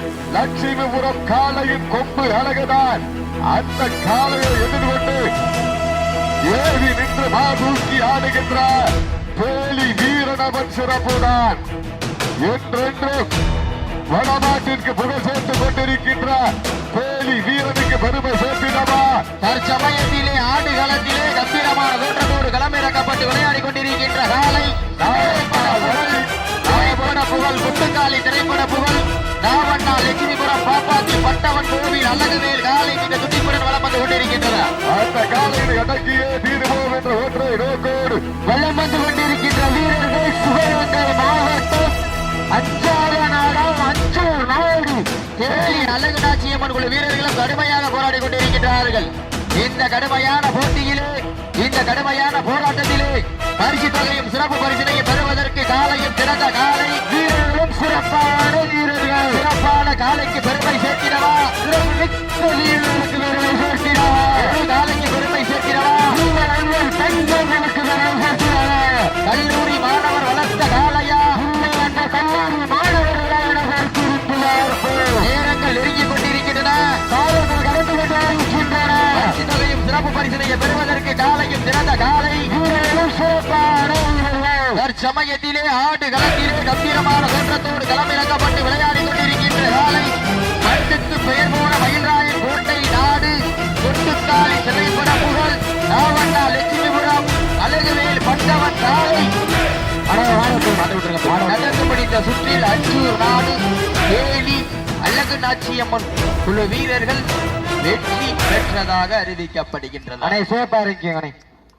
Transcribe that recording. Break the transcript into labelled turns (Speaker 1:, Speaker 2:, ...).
Speaker 1: லட்சுமிபுரம் காளையின் கொம்பு அழகுதான். அந்த காளையை எதிர்கொண்டு ஏறி நின்று மாதூக்கி ஆடுகின்ற பேலி வீரனவன் சிறப்புதான். என்றென்றும் வடநாட்டிற்கு புகழ் சேர்த்துக் கொண்டிருக்கின்ற பேலி வீரனுக்கு பெருமை சேர்த்திடவா?
Speaker 2: தற்சமயத்திலே ஆடுகளத்திலே கம்பீரமான தோற்றத்தோடு களமிறக்கப்பட்டு விளையாடி கொண்டிருக்கின்ற காலை திரைப்பட புகழ். முத்துக்காலி திரைப்பட புகழ். நாவண்ணா லட்சுமிபுரம் பாப்பாத்தி பட்டவன் கோவில் அழகுவேல் காலை மிக துடிப்புடன் வளம் வந்து கொண்டிருக்கின்றன.
Speaker 1: அந்த காலையில் அடக்கியே தீருவோம் என்ற ஒற்றை நோக்கோடு.
Speaker 2: வளம் வந்து கொண்டிருக்கின்ற வீரர்கள் சிவகங்கை மாவட்டம் அச்சார நாடாம் நாடு தேனி அழகுநாச்சியம்மன் குழு வீரர்களும் கடுமையாக போராடி கொண்டிருக்கின்றார்கள். இந்த கடுமையான போட்டியிலே இந்த கடுமையான போராட்டத்திலே பரிசு தொகையும் சிறப்பு பரிசினையும் பெறுவதற்கு காலையும் சிறந்த காலை சிறப்பான வீரர்கள் சிறப்பான காலைக்கு பெருமை சேர்க்கிறவா வீரர்களுக்கு பெருமை சேர்க்கிறவா காலைக்கு பெருமை சேர்க்கிறவா தங்களுக்கு பெருமை சேர்க்கிறவா கல்லூரி மாணவர் வளர்த்த காலையா அந்த கல்லூரி மாணவர்கள் நேரங்கள் நெருங்கிக் கொண்டிருக்கின்றன காலங்கள் கடந்து கொண்டிருக்கின்றன சிறப்பு பரிசனையை பெறுவதற்கு காலையும் சிறந்த காலை தற்சமயத்திலே ஆடு களத்திலே கம்பீரமான தோற்றத்தோடு அழகுவேல் பட்டவன் நடந்து முடிந்த சுற்றில் அஞ்சூர் நாடு தேனி அழகு நாச்சியம்மன் குழு வீரர்கள் வெற்றி பெற்றதாக அறிவிக்கப்படுகின்றனர்